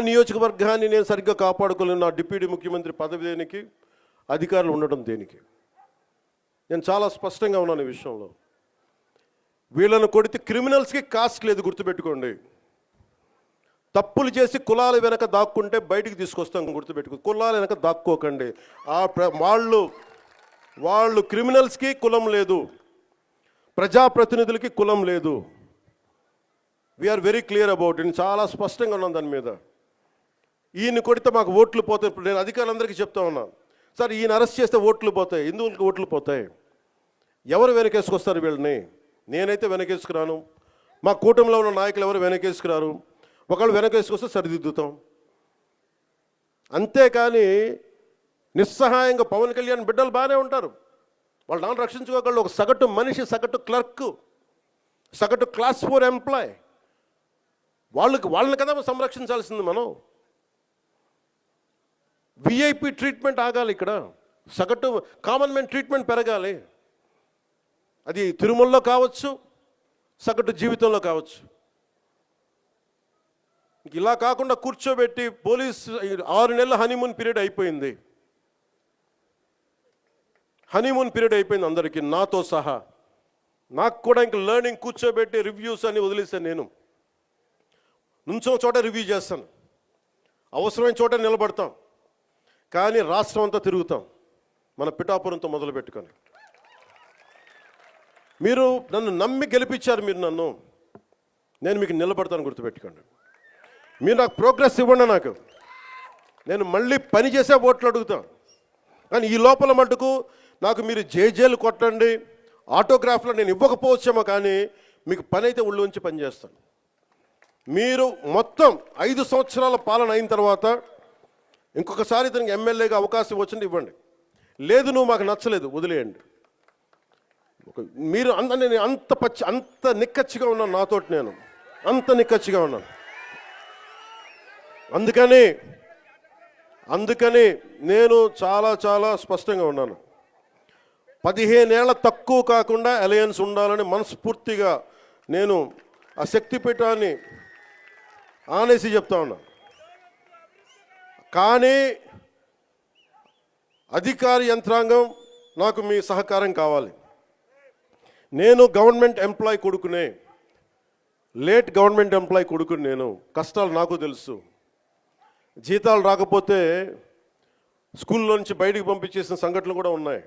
నియోజకవర్గాన్ని నేను సరిగ్గా కాపాడుకోలేను. నా డిప్యూటీ ముఖ్యమంత్రి పదవి దేనికి? అధికారులు ఉండడం దేనికి? నేను చాలా స్పష్టంగా ఉన్నాను ఈ విషయంలో. వీళ్ళను కొడితే క్రిమినల్స్కి కాస్ట్ లేదు గుర్తుపెట్టుకోండి. తప్పులు చేసి కులాల వెనక దాక్కుంటే బయటికి తీసుకొస్తాం గుర్తుపెట్టుకో కులాల వెనక దాక్కోకండి. ఆ ప్ర- వాళ్ళు వాళ్ళు క్రిమినల్స్కి కులం లేదు. ప్రజాప్రతినిధులకి కులం లేదు. వీఆర్ వెరీ క్లియర్ అబౌట్ నేను చాలా స్పష్టంగా ఉన్నాను దాని మీద. ఈయన కొడితే మాకు ఓట్లు పోతాయి. ఇప్పుడు నేను అధికారులందరికీ చెప్తా ఉన్నా. సార్ ఈయన అరెస్ట్ చేస్తే ఓట్లు పోతాయి. హిందువులకు ఓట్లు పోతాయి? ఎవరు వెనకేసుకొస్తారు వీళ్ళని? నేనైతే వెనకేసుకురాను. మా కూటమిలో ఉన్న నాయకులు ఎవరు వెనకేసుకురారు? ఒకళ్ళు వెనకేసుకొస్తే సరిదిద్దుతాం. అంతేకాని నిస్సహాయంగా పవన్ కళ్యాణ్ బిడ్డలు బాగానే ఉంటారు. వాళ్ళు నాన్న రక్షించుకోగలరు ఒక సగటు మనిషి సగటు క్లర్క్ సగటు క్లాస్ ఫోర్ ఎంప్లాయ్. వాళ్ళకి వాళ్ళని కదా సంరక్షించాల్సింది మనం? విఐపి ట్రీట్మెంట్ ఆగాలి ఇక్కడ. సగటు కామన్ మ్యాన్ ట్రీట్మెంట్ పెరగాలి. అది తిరుమలలో కావచ్చు సగటు జీవితంలో కావచ్చు. ఇలా కాకుండా కూర్చోబెట్టి పోలీస్ ఆరు నెలల హనీమూన్ పీరియడ్ అయిపోయింది. హనీమూన్ పీరియడ్ అయిపోయింది అందరికీ నాతో సహా. నాకు కూడా ఇంక లెర్నింగ్ కూర్చోబెట్టి రివ్యూస్ అని వదిలేసాను నేను. నుంచో చోట రివ్యూ చేస్తాను. అవసరమైన చోట నిలబడతాం. కానీ రాష్ట్రం అంతా తిరుగుతాం. మన పిఠాపురంతో మొదలు పెట్టుకొని. మీరు నన్ను నమ్మి గెలిపించారు మీరు నన్ను. నేను మీకు నిలబడతాను గుర్తుపెట్టుకోండి. మీరు నాకు ప్రోగ్రెస్ ఇవ్వండి నాకు. నేను మళ్ళీ పని చేసే ఓట్లు అడుగుతాను. కానీ ఈ లోపల మటుకు నాకు మీరు జేజేలు కొట్టండి. ఆటోగ్రాఫ్లో నేను ఇవ్వకపోవచ్చేమో కానీ మీకు పని అయితే ఉంచి పనిచేస్తాను. మీరు మొత్తం ఐదు సంవత్సరాల పాలన అయిన తర్వాత ఇంకొకసారి ఇతనికి ఎమ్మెల్యేగా అవకాశం వచ్చింది ఇవ్వండి. లేదు నువ్వు మాకు నచ్చలేదు వదిలేయండి. మీరు అంత నేను అంత పచ్చి అంత నిక్కచ్చిగా ఉన్నాను నాతోటి నేను. అంత నిక్కచ్చిగా ఉన్నాను. అందుకని అందుకని నేను చాలా చాలా స్పష్టంగా ఉన్నాను. పదిహేనేళ్ళ తక్కువ కాకుండా అలయన్స్ ఉండాలని మనస్ఫూర్తిగా నేను ఆ శక్తిపీఠాన్ని ఆనేసి చెప్తా ఉన్నా. కానీ అధికార యంత్రాంగం నాకు మీ సహకారం కావాలి. నేను గవర్నమెంట్ ఎంప్లాయ్ కొడుకునే లేట్ గవర్నమెంట్ ఎంప్లాయ్ కొడుకుని నేను. కష్టాలు నాకు తెలుసు. జీతాలు రాకపోతే స్కూల్లో నుంచి బయటికి పంపించేసిన సంఘటనలు కూడా ఉన్నాయి.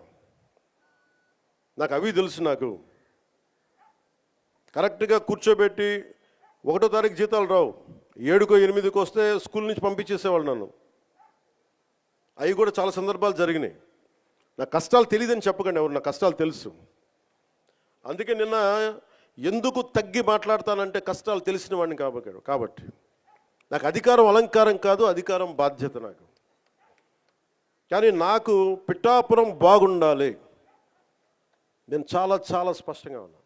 నాకు అవి తెలుసు నాకు. కరెక్ట్గా కూర్చోబెట్టి ఒకటో తారీఖు జీతాలు రావు. ఏడుకో ఎనిమిదికో వస్తే స్కూల్ నుంచి పంపించేసేవాళ్ళు నన్ను. అవి కూడా చాలా సందర్భాలు జరిగినాయి. నా కష్టాలు తెలియదని చెప్పకండి ఎవరు నా కష్టాలు తెలుసు. అందుకే నిన్న ఎందుకు తగ్గి మాట్లాడతానంటే కష్టాలు తెలిసిన వాడిని కాబట్టి కాబట్టి. నాకు అధికారం అలంకారం కాదు అధికారం బాధ్యత నాకు. కానీ నాకు పిఠాపురం బాగుండాలి. నేను చాలా చాలా స్పష్టంగా ఉన్నాను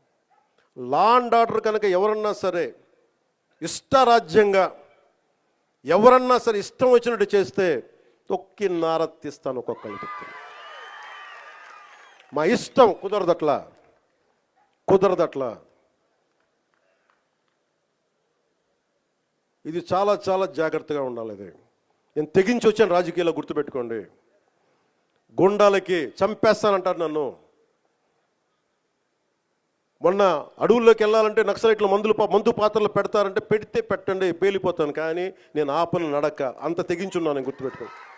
లా అండ్ ఆర్డర్ కనుక ఎవరన్నా సరే ఇష్టరాజ్యంగా ఎవరన్నా సరే ఇష్టం వచ్చినట్టు చేస్తే తొక్కి నారత్తిస్తాను ఒక్కొక్కరికి మా ఇష్టం కుదరదట్లా కుదరదట్లా. ఇది చాలా చాలా జాగ్రత్తగా ఉండాలి ఇది. నేను తెగించి వచ్చాను రాజకీయాల్లో గుర్తుపెట్టుకోండి. గుండాలకి చంపేస్తానంటారు నన్ను. మొన్న అడవుల్లోకి వెళ్ళాలంటే నక్సలైట్లు మందులు మందు పాత్రలు పెడతారంటే పెడితే పెట్టండి పేలిపోతాను. కానీ నేను ఆపను నడక అంత తెగించున్నాను నేను గుర్తుపెట్టుకోండి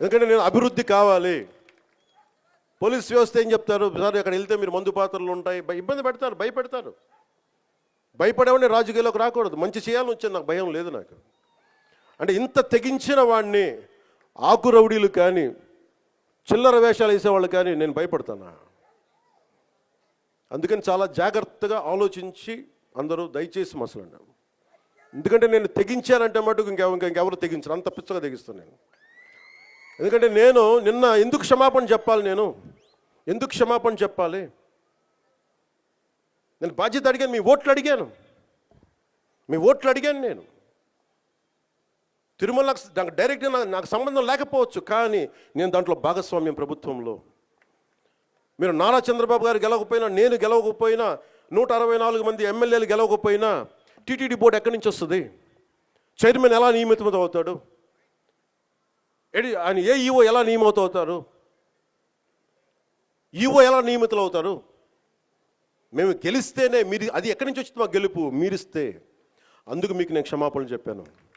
ఎందుకంటే నేను అభివృద్ధి కావాలి. పోలీస్ వ్యవస్థ ఏం చెప్తారు? సార్ ఇక్కడ వెళ్తే మీరు మందు పాత్రలు ఉంటాయి. ఇబ్బంది పెడతారు భయపెడతారు. భయపడేవాడిని రాజకీయాల్లోకి రాకూడదు. మంచి చేయాలని వచ్చేది నాకు భయం లేదు నాకు. అంటే ఇంత తెగించిన వాడిని ఆకు రౌడీలు కానీ చిల్లర వేషాలు వేసేవాళ్ళు కానీ నేను భయపడతానా? అందుకని చాలా జాగ్రత్తగా ఆలోచించి అందరూ దయచేసి మసలండి. ఎందుకంటే నేను తెగించానంటే మటుకు ఇంకెవ ఇంకా ఇంకెవరు తెగించరు. అంత పిచ్చగా తెగిస్తాను నేను. ఎందుకంటే నేను నిన్న ఎందుకు క్షమాపణ చెప్పాలి నేను? ఎందుకు క్షమాపణ చెప్పాలి? నేను బాధ్యత అడిగాను మీ ఓట్లు అడిగాను. మీ ఓట్లు అడిగాను నేను. తిరుమల నాకు డైరెక్ట్గా నాకు నాకు సంబంధం లేకపోవచ్చు కానీ నేను దాంట్లో భాగస్వామ్యం ప్రభుత్వంలో. మీరు నారా చంద్రబాబు గారు గెలవకపోయినా నేను గెలవకపోయినా నూట అరవై నాలుగు మంది ఎమ్మెల్యేలు గెలవకపోయినా టీటీడీ బోర్డు ఎక్కడి నుంచి వస్తుంది? చైర్మన్ ఎలా నియమితం అవుతాడు ఏడి ఆయన ఏ ఈఓ ఎలా నియమితం అవుతారు? ఈఓ ఎలా నియమితులు అవుతారు? మేము గెలిస్తేనే మీరు అది ఎక్కడి నుంచి వచ్చింది మా గెలుపు? మీరిస్తే. అందుకు మీకు నేను క్షమాపణలు చెప్పాను.